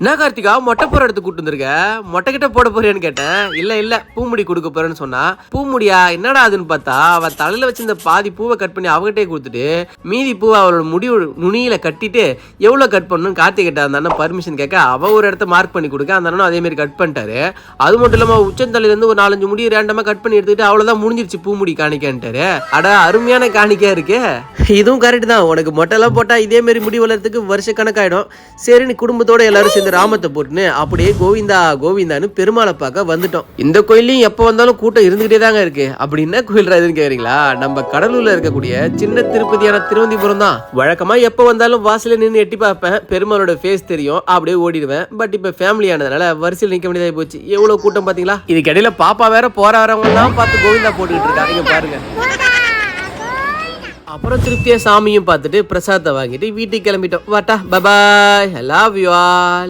என்ன கார்த்திகா மொட்டை போற இடத்துக்கு கூட்டு வந்திருக்க? மொட்டை கிட்ட போட போறியான்னு கேட்டேன். இல்ல இல்ல பூமுடி கொடுக்க போறேன்னு சொன்னா. பூமுடியா என்னடா அதுன்னு பார்த்தா அவ தலையில வச்சிருந்த பாதி பூவை கட் பண்ணி அவகிட்டே கொடுத்துட்டு மீதி பூவை அவளோட முடி நுனியில கட்டிட்டு எவ்வளவு கட் பண்ணணும் கார்த்திக் கிட்ட அந்த அண்ணன் பர்மிஷன் கேட்க அவ ஒரு இடத்த மார்க் பண்ணி கொடுக்க அந்த அண்ணனும் அதே மாதிரி கட் பண்ணிட்டாரு. அது மட்டும் இல்லாம உச்சந்தலையில இருந்து ஒரு நாலஞ்சு முடி ரேண்டமா கட் பண்ணி எடுத்துக்கிட்டு அவ்வளவுதான் முடிஞ்சிருச்சு பூமுடி காணிக்கான்ட்டாரு. அட அருமையான காணிக்கா இருக்கு. இதுவும் கரெக்ட் தான். உனக்கு மொட்டைலாம் போட்டா இதே மாதிரி முடி வளர்த்துக்கு வருஷ கணக்காயிடும் சரி நீ குடும்பத்தோட எல்லாரும் சேர்ந்து ராமத்தை போட்டுன்னு அப்படியே கோவிந்தா கோவிந்தான்னு பெருமாளை பார்க்க வந்துட்டோம். இந்த கோயிலையும் எப்போ வந்தாலும் கூட்டம் இருந்துகிட்டே தாங்க இருக்கு. அப்படி என்ன கோயில் எதுன்னு கேக்குறீங்களா? நம்ம கடலூர்ல இருக்கக்கூடிய சின்ன திருப்பதியான திருவந்திபுரம் தான். வழக்கமா எப்போ வந்தாலும் வாசல்ல நின்று எட்டி பார்ப்பேன். பெருமாளோட ஃபேஸ் தெரியும். அப்படியே ஓடிடுவேன். பட் இப்போ ஃபேமிலி ஆனதுனால வரிசையில் நிக்க வேண்டியதாக போச்சு. எவ்வளவு கூட்டம் பாத்தீங்களா? இதுக்கு இடையில பாப்பா வேற போற வரவங்க தான் பார்த்து கோவிந்தா போட்டுக்கிட்டு இருக்காங்க பாருங்க. அப்புறம் திருப்தியா சாமியும் பார்த்துட்டு பிரசாதத்தை வாங்கிட்டு வீட்டுக்கு கிளம்பிட்டோம். வாட்டா பபாய் லவ் யூ ஆல்